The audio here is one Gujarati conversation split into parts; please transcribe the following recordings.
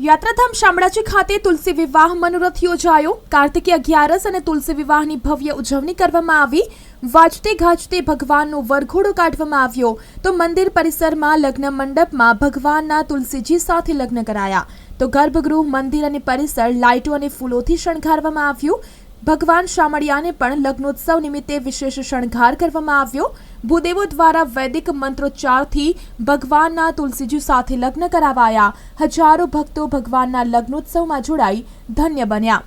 યાત્રાધામ શામળાજી ખાતે તુલસી વિવાહ મનોરથ યોજાયો. કાર્તિકી અગિયારસ અને તુલસી વિવાહની ભવ્ય ઉજવણી કરવામાં આવી. વાજતે ગાજતે ભગવાનનો વરઘોડો કાઢવામાં આવ્યો. તો મંદિર પરિસરમાં લગ્ન મંડપમાં ભગવાનના તુલસીજી સાથે લગ્ન કરાયા. તો ગર્ભગૃહ, મંદિર અને પરિસર લાઇટો અને ફૂલોથી શણગારવામાં આવ્યું. ભગવાન શામળિયાને પણ લગ્નોત્સવ નિમિત્તે વિશેષ શણગાર કરવામાં આવ્યો. ભૂદેવો દ્વારા વૈદિક મંત્રોચ્ચારથી ભગવાનના તુલસીજી સાથે લગ્ન કરાવાયા. હજારો ભક્તો ભગવાનના લગ્નોત્સવમાં જોડાઈ ધન્ય બન્યા.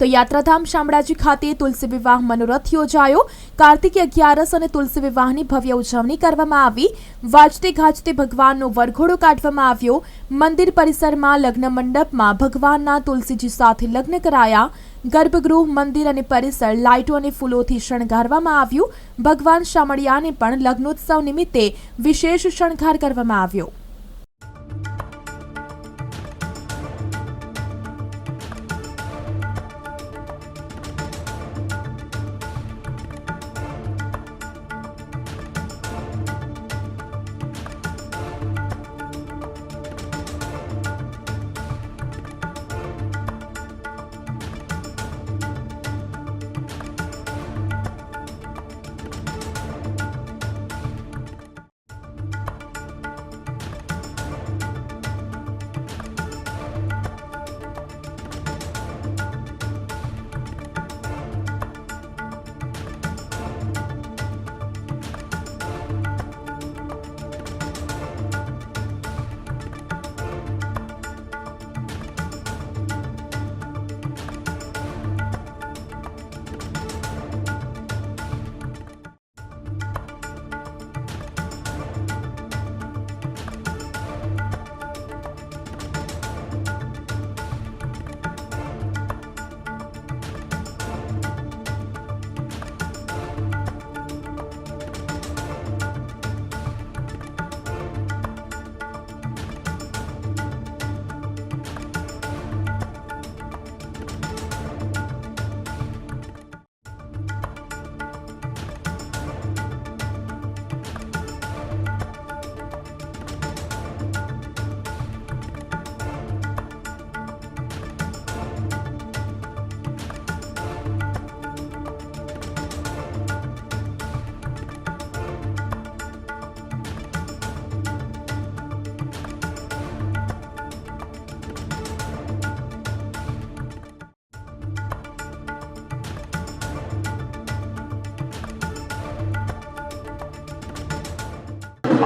તો યાત્રાધામ શામળાજી ખાતે તુલસી વિવાહ મનોરથ યોજાયો. કાર્તિકી અગિયારસ અને તુલસી વિવાહની ભવ્ય ઉજવણી કરવામાં આવી. વાજતે ગાજતે ભગવાનનો વરઘોડો કાઢવામાં આવ્યો. મંદિર પરિસરમાં લગ્ન મંડપમાં ભગવાનના તુલસીજી સાથે લગ્ન કરાયા. ગર્ભગૃહ, મંદિર અને પરિસર લાઇટો અને ફૂલોથી શણગારવામાં આવ્યું. ભગવાન શામળિયાને પણ લગ્નોત્સવ નિમિત્તે વિશેષ શણગાર કરવામાં આવ્યો.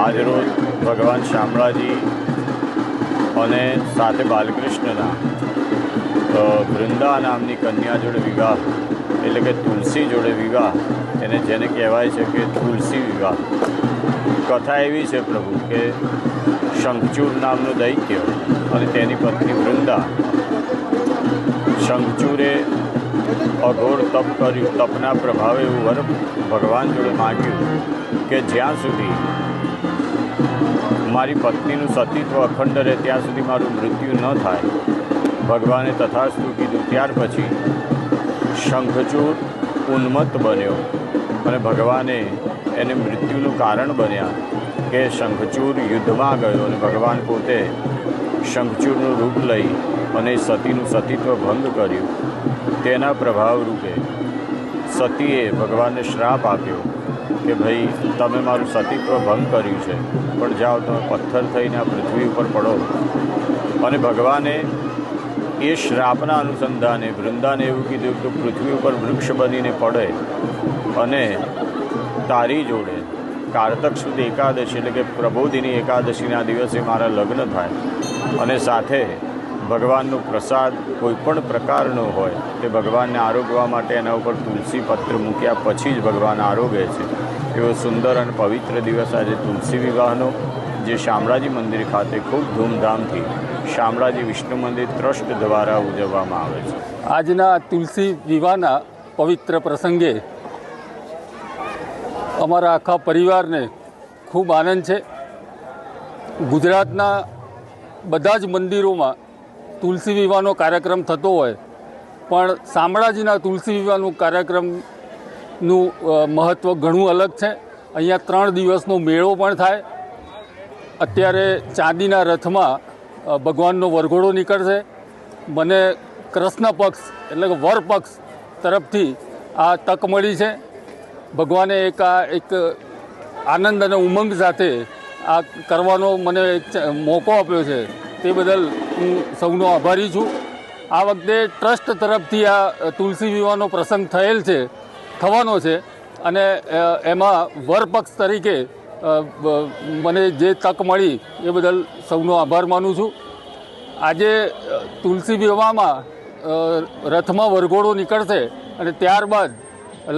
આજરોજ ભગવાન શામળાજી અને સાથે બાલકૃષ્ણના વૃંદા નામની કન્યા જોડે વિવાહ, એટલે કે તુલસી જોડે વિવાહ, એને જેને કહેવાય છે કે તુલસી વિવાહ. કથા એવી છે પ્રભુ કે શંખચૂર નામનું દૈત્ય અને તેની પત્ની વૃંદા શંખચૂરે અઘોર તપ કર્યું. તપના પ્રભાવે એવું વર ભગવાન જોડે માગ્યું કે જ્યાં સુધી મારી પત્નીનું સતીત્વ અખંડ રહે ત્યાં સુધી મારું મૃત્યુ ન થાય. ભગવાને તથાસ્તુ કીધું. ત્યાર પછી શંખચૂર ઉન્મત્ત બન્યો અને ભગવાને એને મૃત્યુનું કારણ બન્યા કે શંખચૂર યુદ્ધમાં ગયો અને ભગવાન પોતે શંખચૂરનું રૂપ લઈ અને સતીનું સતીત્વ ભંગ કર્યું. તેના પ્રભાવ રૂપે સતીએ ભગવાનને શ્રાપ આપ્યો. કે ભાઈ, તમે મારું સતીત્વ ભંગ કર્યું છે, પણ જાઓ તમે પથ્થર થઈને આ પૃથ્વી ઉપર પડો. અને ભગવાને એ શ્રાપના અનુસંધાને વૃંદાને એવું કીધું કે પૃથ્વી ઉપર વૃક્ષ બનીને પડે અને તારી જોડે કારતક સુદ એકાદશી એટલે કે પ્રબોધિની એકાદશીના દિવસે મારા લગ્ન થાય અને સાથે ભગવાનનો પ્રસાદ કોઈ પણ પ્રકારનો હોય તે ભગવાનને આરોગવા માટે એના ઉપર તુલસી પત્ર મૂક્યા, પછી જ ભગવાન આરોગે છે. એવો સુંદર અને પવિત્ર દિવસ આજે તુલસી વિવાહનો, જે શામળાજી મંદિર ખાતે ખૂબ ધૂમધામથી શામળાજી વિષ્ણુ મંદિર ટ્રસ્ટ દ્વારા ઉજવવામાં આવે છે. આજના તુલસી વિવાહના પવિત્ર પ્રસંગે અમારા આખા પરિવારને ખૂબ આનંદ છે. ગુજરાતના બધા જ મંદિરોમાં તુલસી વિવાહનો કાર્યક્રમ થતો હોય, પણ શામળાજીના તુલસી વિવાહનો કાર્યક્રમનું અ, મહત્ત્વ ઘણું અલગ છે. અહીંયા ત્રણ દિવસનો મેળો પણ થાય. અત્યારે ચાંદીના રથમાં ભગવાનનો વરઘોડો નીકળશે. મને કૃષ્ણ પક્ષ એટલે કે વર પક્ષ તરફથી આ તક મળી છે. ભગવાને એક આ એક આનંદ અને ઉમંગ સાથે આ કરવાનો મને એક મોકો આપ્યો છે. તે બદલ હું સૌનો આભારી છું. આ વખતે ટ્રસ્ટ તરફથી આ તુલસી વિવાહનો પ્રસંગ થયેલ છે. થવાનો છે. અને એમાં વરપક્ષ તરીકે મને જે તક મળી એ બદલ સૌનો આભાર માનું છું. આજે તુલસી વિવાહમાં રથમાં વરઘોડો નીકળશે અને ત્યારબાદ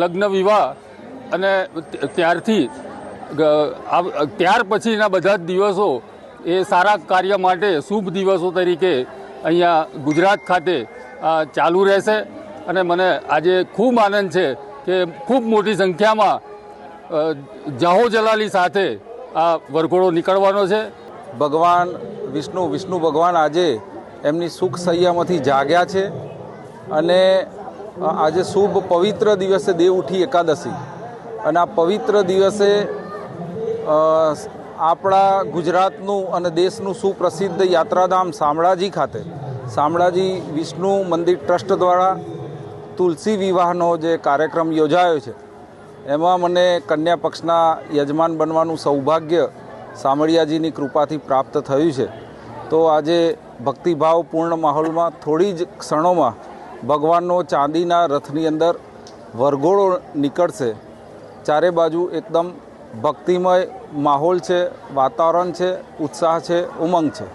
લગ્ન વિવાહ અને ત્યારથી ત્યાર પછીના બધા જ દિવસો એ સારા કાર્ય માટે શુભ દિવસો તરીકે અહીંયા ગુજરાત ખાતે ચાલુ રહેશે. અને મને આજે ખૂબ આનંદ છે કે ખૂબ મોટી સંખ્યામાં જાહો જલાલી સાથે આ વરઘોડો નીકળવાનો છે. ભગવાન વિષ્ણુ વિષ્ણુ ભગવાન આજે એમની સુખ સૈયામાંથી જાગ્યા છે અને આજે શુભ પવિત્ર દિવસે દેવ ઉઠી એકાદશી અને આ પવિત્ર દિવસે આપણા ગુજરાતનું અને દેશનું સુપ્રસિદ્ધ યાત્રાધામ શામળાજી ખાતે, શામળાજી વિષ્ણુ મંદિર ટ્રસ્ટ દ્વારા તુલસી વિવાહનો જે કાર્યક્રમ યોજાયો છે, એમાં મને કન્યા પક્ષના યજમાન બનવાનું સૌભાગ્ય સામળિયાજીની કૃપાથી પ્રાપ્ત થયું છે. તો આજે ભક્તિભાવપૂર્ણ માહોલમાં થોડી જ ક્ષણોમાં ભગવાનનો ચાંદીના રથની અંદર વરઘોડો નીકળશે. ચારે બાજુ એકદમ ભક્તિમય માહોલ છે, વાતાવરણ છે, ઉત્સાહ છે, ઉમંગ છે.